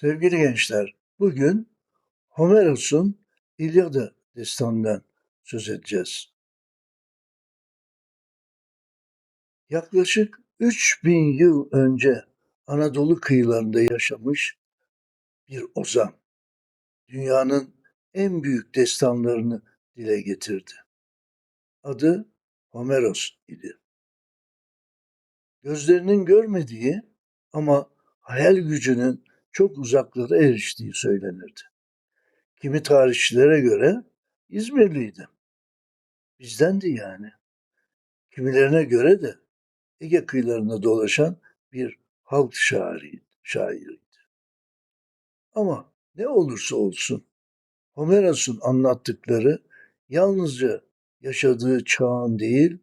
Sevgili gençler, bugün Homeros'un İlyada destanından söz edeceğiz. Yaklaşık 3000 yıl önce Anadolu kıyılarında yaşamış bir ozan, dünyanın en büyük destanlarını dile getirdi. Adı Homeros idi. Gözlerinin görmediği ama hayal gücünün çok uzaklara eriştiği söylenirdi. Kimi tarihçilere göre İzmirliydi. Bizdendi yani. Kimilerine göre de Ege kıyılarında dolaşan bir halk şairi, şairiydi. Ama ne olursa olsun Homeros'un anlattıkları yalnızca yaşadığı çağın değil,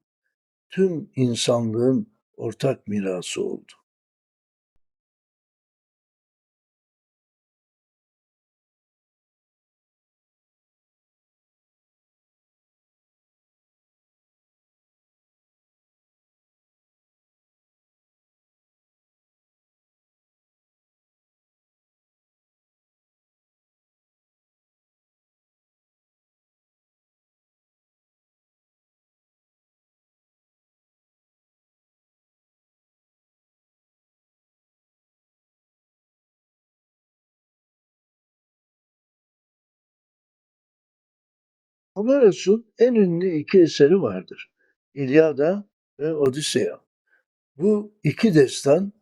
tüm insanlığın ortak mirası oldu. Homeros'un en ünlü iki eseri vardır. İlyada ve Odisea. Bu iki destan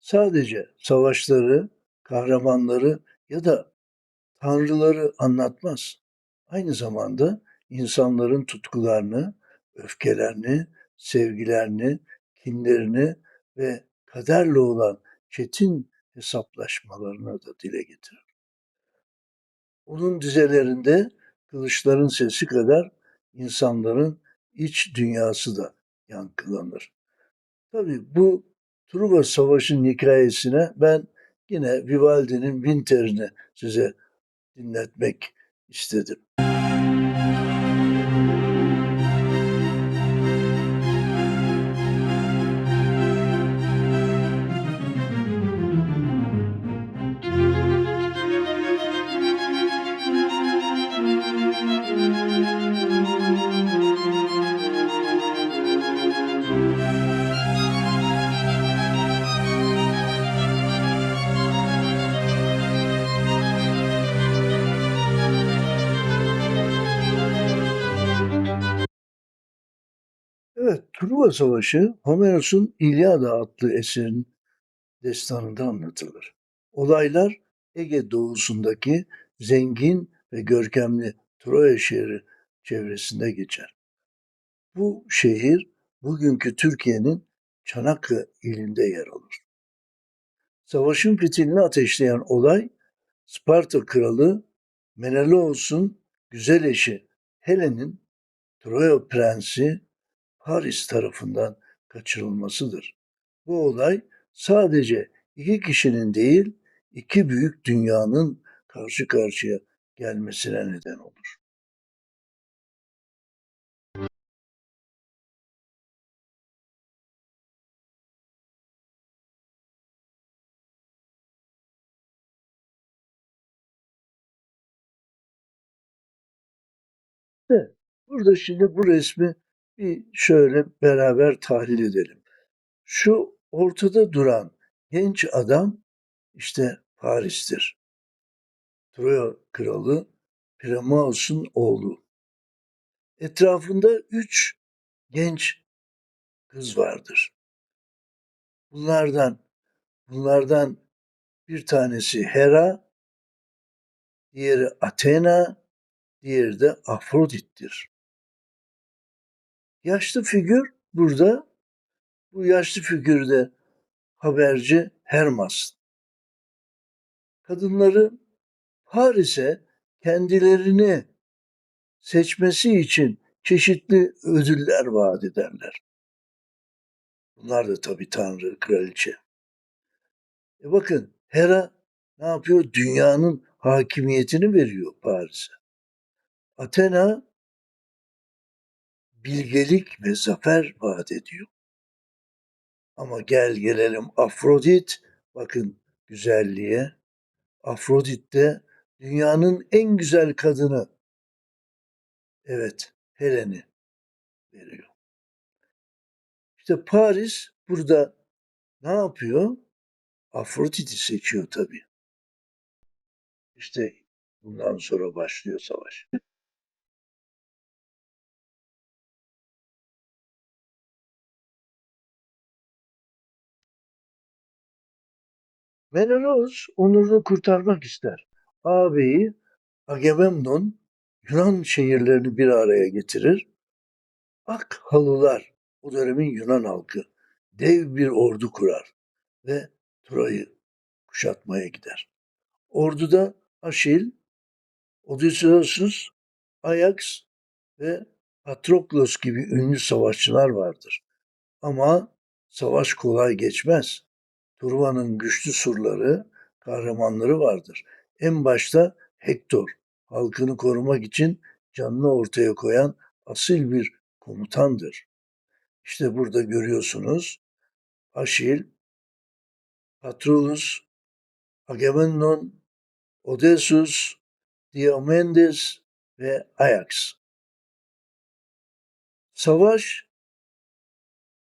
sadece savaşları, kahramanları ya da tanrıları anlatmaz. Aynı zamanda insanların tutkularını, öfkelerini, sevgilerini, kinlerini ve kaderle olan çetin hesaplaşmalarını da dile getirir. Onun dizelerinde kılıçların sesi kadar insanların iç dünyası da yankılanır. Tabii bu Truva Savaşı'nın hikayesine ben yine Vivaldi'nin Winter'ini size dinletmek istedim. Evet, Truva Savaşı Homeros'un İlyada adlı eserin destanında anlatılır. Olaylar Ege doğusundaki zengin ve görkemli Troya şehri çevresinde geçer. Bu şehir bugünkü Türkiye'nin Çanakkale ilinde yer alır. Savaşın fitilini ateşleyen olay Sparta kralı Menelaos'un güzel eşi Helen'in Troya prensi Paris tarafından kaçırılmasıdır. Bu olay sadece iki kişinin değil, iki büyük dünyanın karşı karşıya gelmesine neden olur. Evet, burada şimdi bu resmi bir şöyle beraber tahlil edelim. Şu ortada duran genç adam işte Paris'tir. Troya kralı Priamaos'un oğlu. Etrafında üç genç kız vardır. Bunlardan bunlardan bir tanesi Hera, diğeri Athena, diğeri de Afrodit'tir. Yaşlı figür burada, bu yaşlı figürde haberci Hermas. Kadınları Paris'e kendilerini seçmesi için çeşitli ödüller vaat ederler. Bunlar da tabii tanrı, kraliçe. E bakın Hera ne yapıyor? Dünyanın hakimiyetini veriyor Paris'e. Athena bilgelik ve zafer vaat ediyor. Ama gel gelelim Afrodit, bakın güzelliğe, Afrodit de dünyanın en güzel kadını. Evet, Helen'i veriyor. İşte Paris burada ne yapıyor? Afrodit'i seçiyor tabii. İşte bundan sonra başlıyor savaş. Menelaus onurunu kurtarmak ister. Ağabeyi Agamemnon Yunan şehirlerini bir araya getirir. Ak halılar, o dönemin Yunan halkı, dev bir ordu kurar ve Troy'u kuşatmaya gider. Orduda Aşil, Odysseus, Ajax ve Patroklos gibi ünlü savaşçılar vardır. Ama savaş kolay geçmez. Truva'nın güçlü surları, kahramanları vardır. En başta Hektor, halkını korumak için canını ortaya koyan asil bir komutandır. İşte burada görüyorsunuz Aşil, Patrulus, Agamemnon, Odysseus, Diomedes ve Ajax. Savaş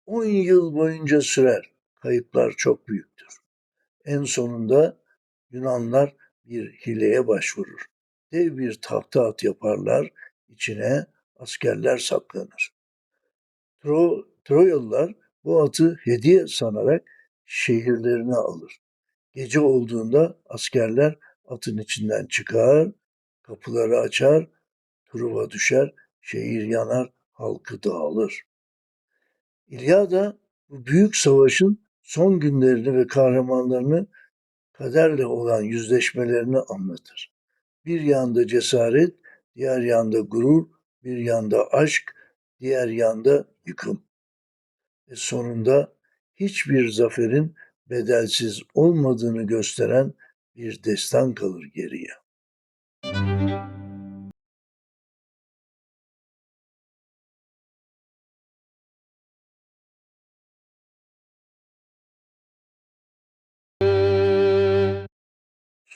10 yıl boyunca sürer. Kayıplar çok büyüktür. En sonunda Yunanlar bir hileye başvurur. Dev bir tahta at yaparlar, içine askerler saklanır. Tro Troyalılar bu atı hediye sanarak şehirlerini alır. Gece olduğunda askerler atın içinden çıkar, kapıları açar, Truva düşer, şehir yanar, halkı dağılır. İlyada bu büyük savaşın son günlerini ve kahramanlarını kaderle olan yüzleşmelerini anlatır. Bir yanda cesaret, diğer yanda gurur, bir yanda aşk, diğer yanda yıkım. Ve sonunda hiçbir zaferin bedelsiz olmadığını gösteren bir destan kalır geriye.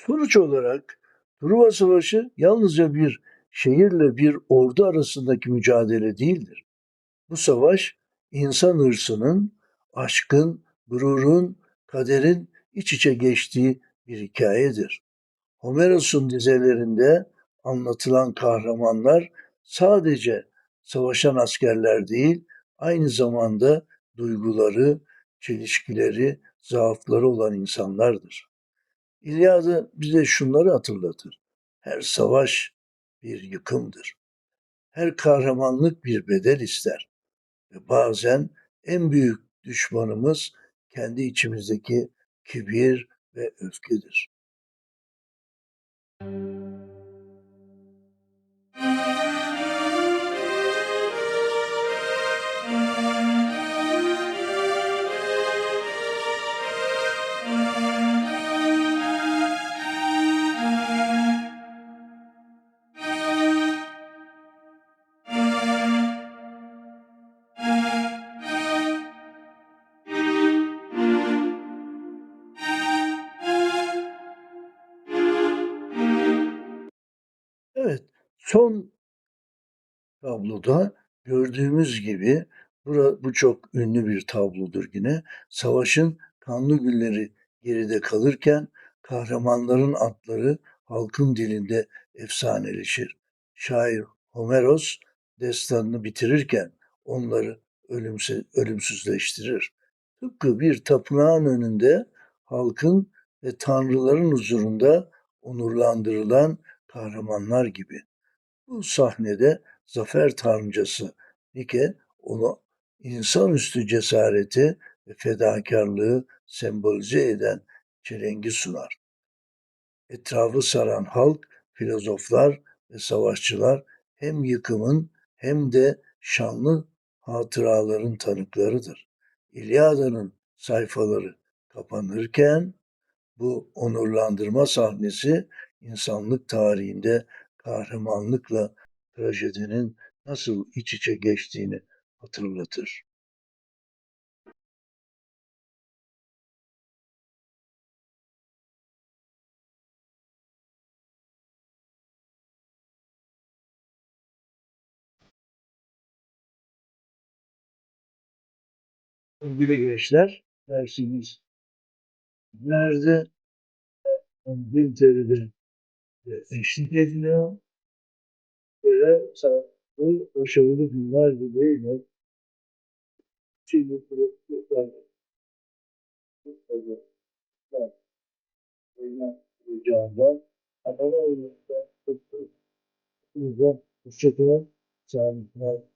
Sonuç olarak Truva Savaşı yalnızca bir şehirle bir ordu arasındaki mücadele değildir. Bu savaş insan hırsının, aşkın, gururun, kaderin iç içe geçtiği bir hikayedir. Homeros'un dizelerinde anlatılan kahramanlar sadece savaşan askerler değil, aynı zamanda duyguları, çelişkileri, zaafları olan insanlardır. İlyada bize şunları hatırlatır. Her savaş bir yıkımdır. Her kahramanlık bir bedel ister. Ve bazen en büyük düşmanımız kendi içimizdeki kibir ve öfkedir. Evet, son tabloda gördüğümüz gibi bura, bu çok ünlü bir tablodur yine. Savaşın kanlı günleri geride kalırken kahramanların atları halkın dilinde efsaneleşir. Şair Homeros destanını bitirirken onları ölümse, ölümsüzleştirir. Tıpkı bir tapınağın önünde halkın ve tanrıların huzurunda onurlandırılan kahramanlar gibi. Bu sahnede zafer tanrıcası Nike onu insanüstü cesareti ve fedakarlığı sembolize eden çelengi sunar. Etrafı saran halk, filozoflar ve savaşçılar hem yıkımın hem de şanlı hatıraların tanıklarıdır. İlyada'nın sayfaları kapanırken bu onurlandırma sahnesi insanlık tarihinde kahramanlıkla trajedinin nasıl iç içe geçtiğini hatırlatır. Sevgili gençler, dersimiz nerede? İngiltere'de eşlik ediliyor. Ve sağlıklı, başarılı günler dileğiyle şimdi kulüpler Can'dan Adana oyununda Hoşçakalın. Sağlıklar.